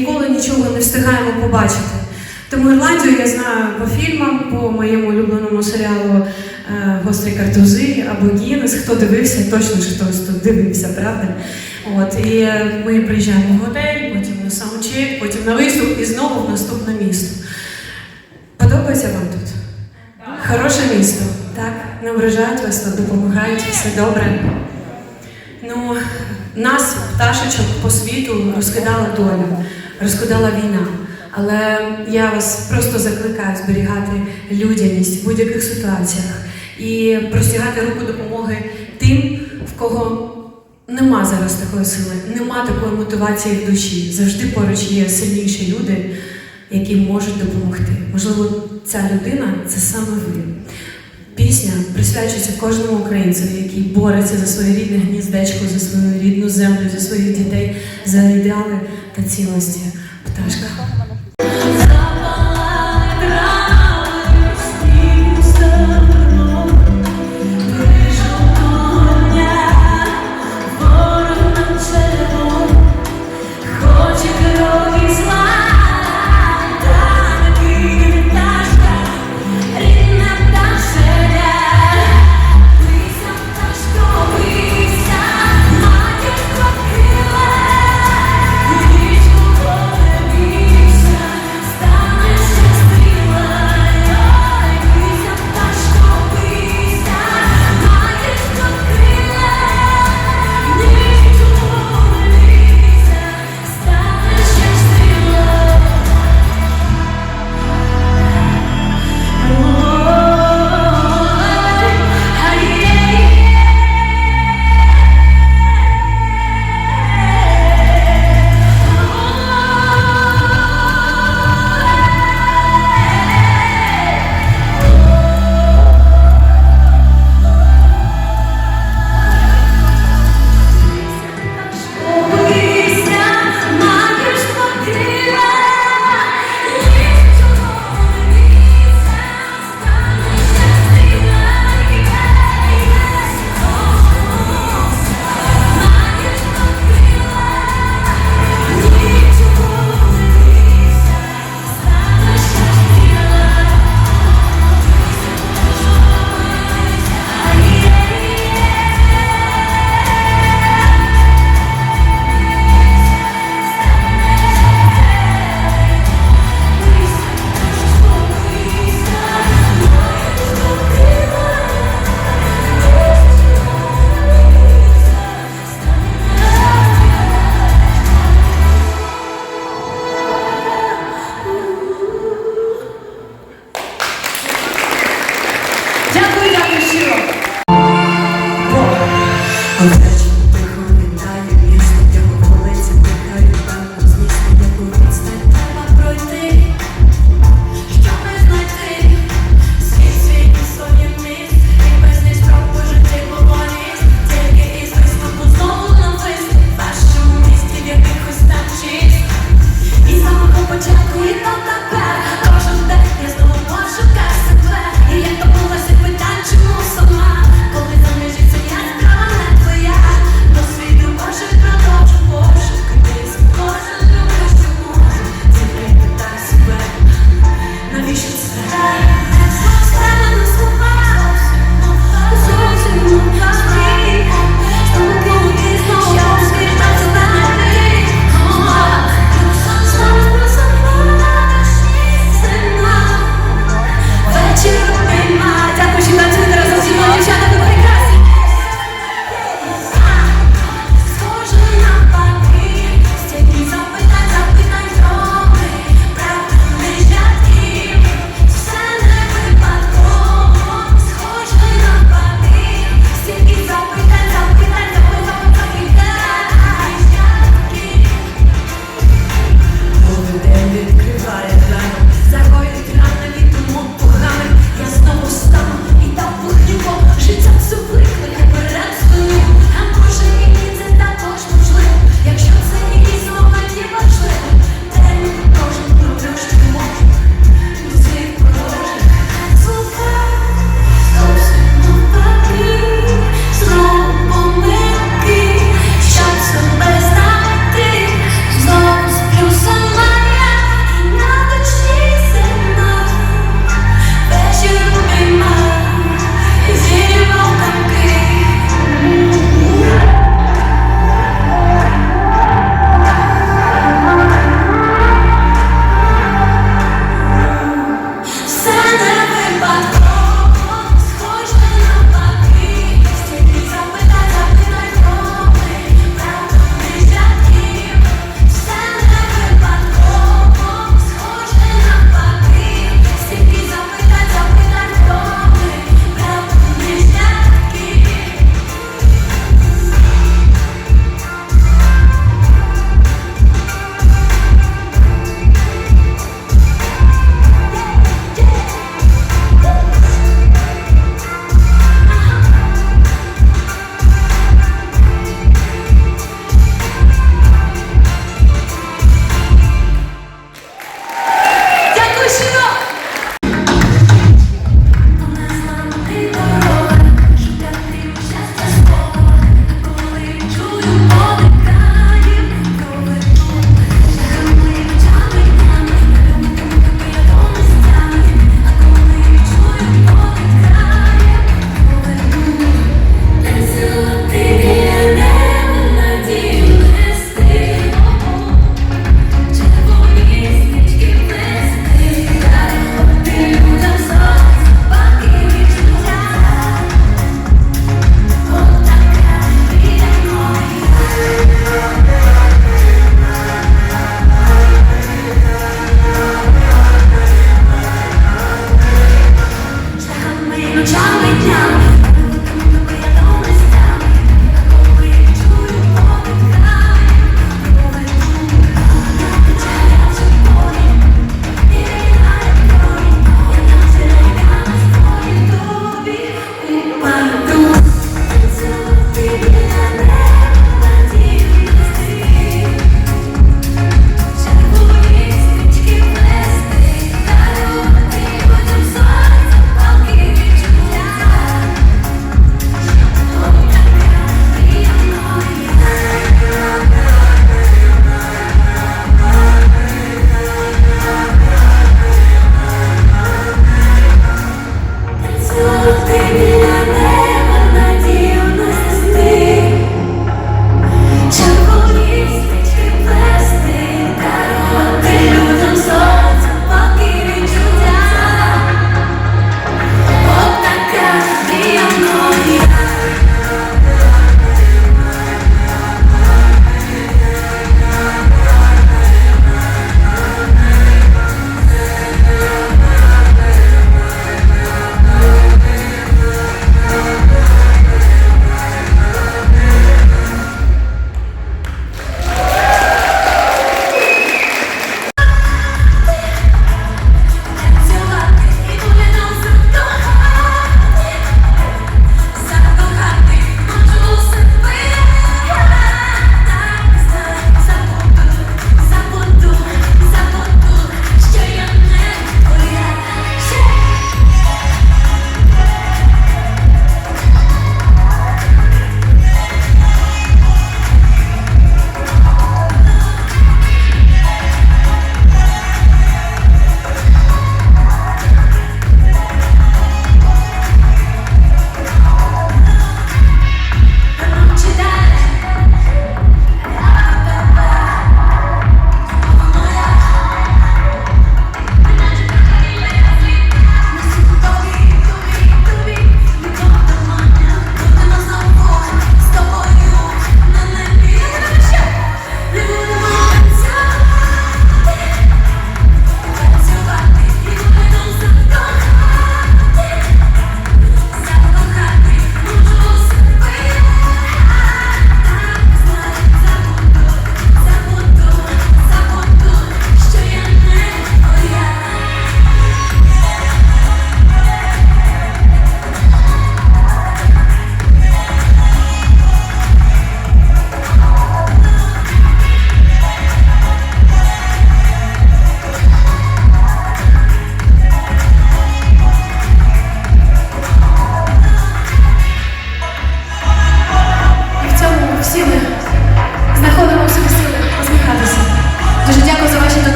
ніколи нічого не встигаємо побачити. Тому Ірландію я знаю по фільмам, по моєму улюбленому серіалу е, Гострі картузи або Гіннес. Хто дивився, точно ж хтось тут дивився, правда? От, і е, ми приїжджаємо в готель, потім на саундчек, потім на виступ і знову в наступне місто. Подобається вам тут? Хороше місто, так? Не ображають вас допомагають, все добре. Ну, нас, пташечок по світу, розкидала доля, розкидала війна. Але я вас просто закликаю зберігати людяність в будь-яких ситуаціях і простягати руку допомоги тим, в кого нема зараз такої сили, нема такої мотивації в душі. Завжди поруч є сильніші люди, які можуть допомогти. Можливо, ця людина це саме ви. Пісня присвячується кожному українцеві, який бореться за своє рідне гніздечко, за свою рідну землю, за своїх дітей, за ідеали та цілості. Пташка.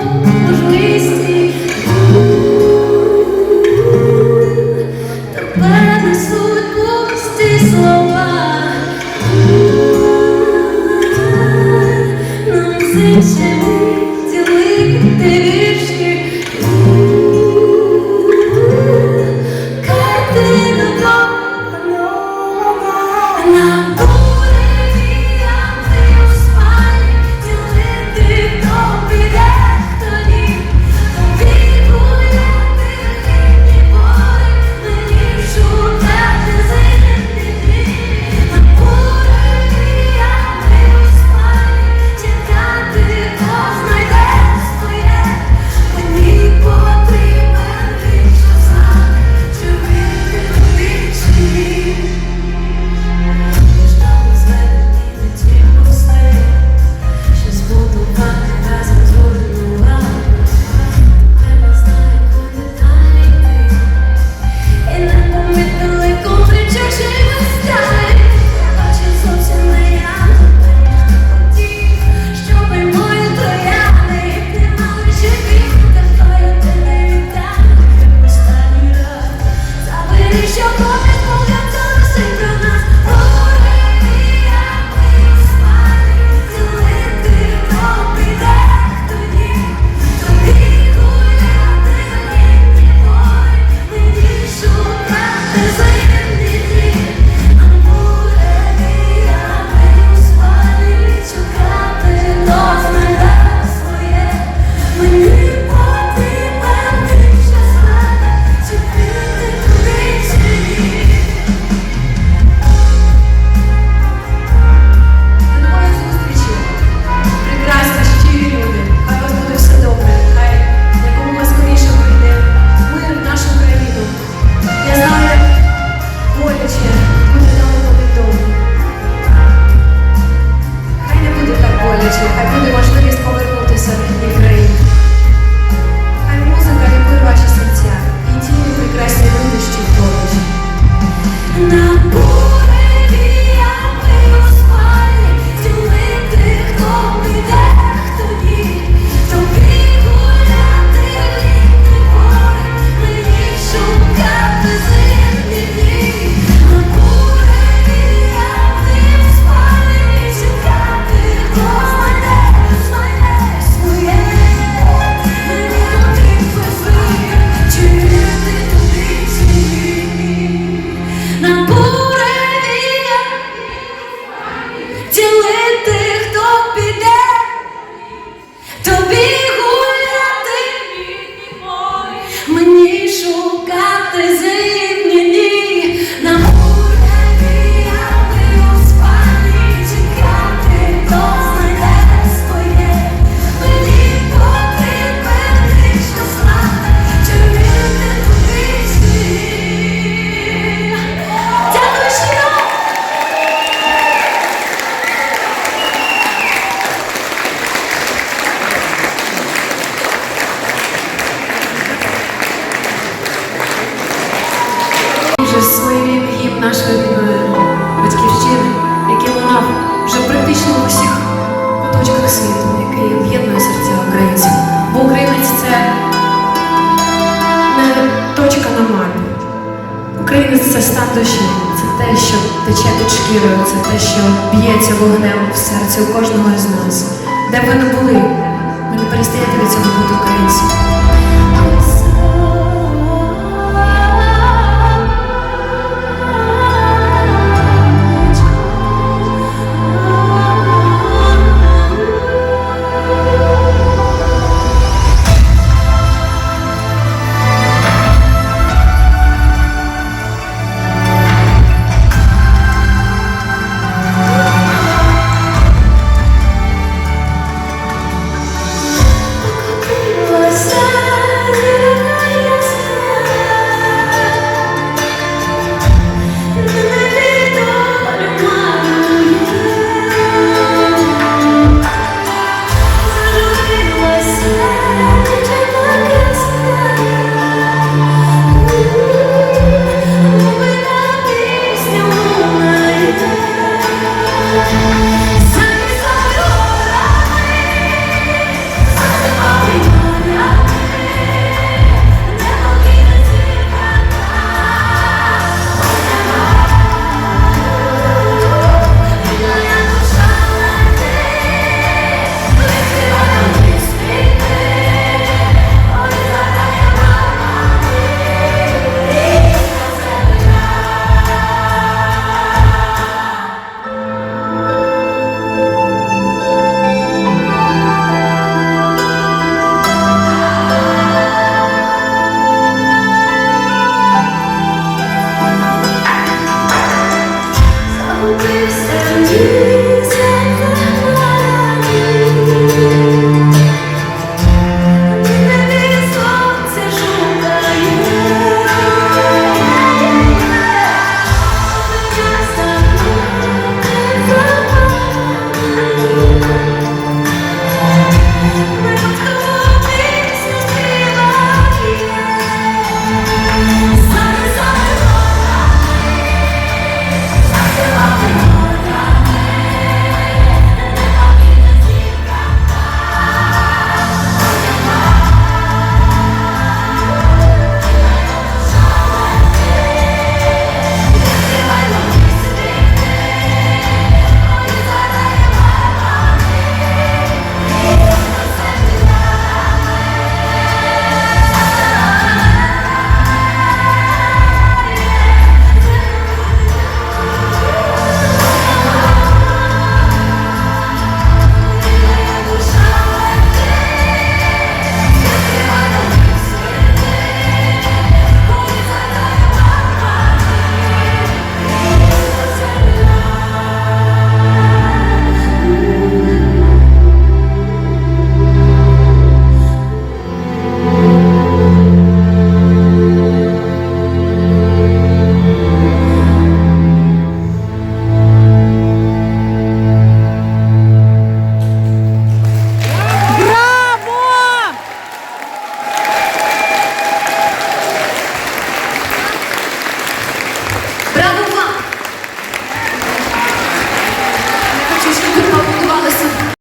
Сидиш на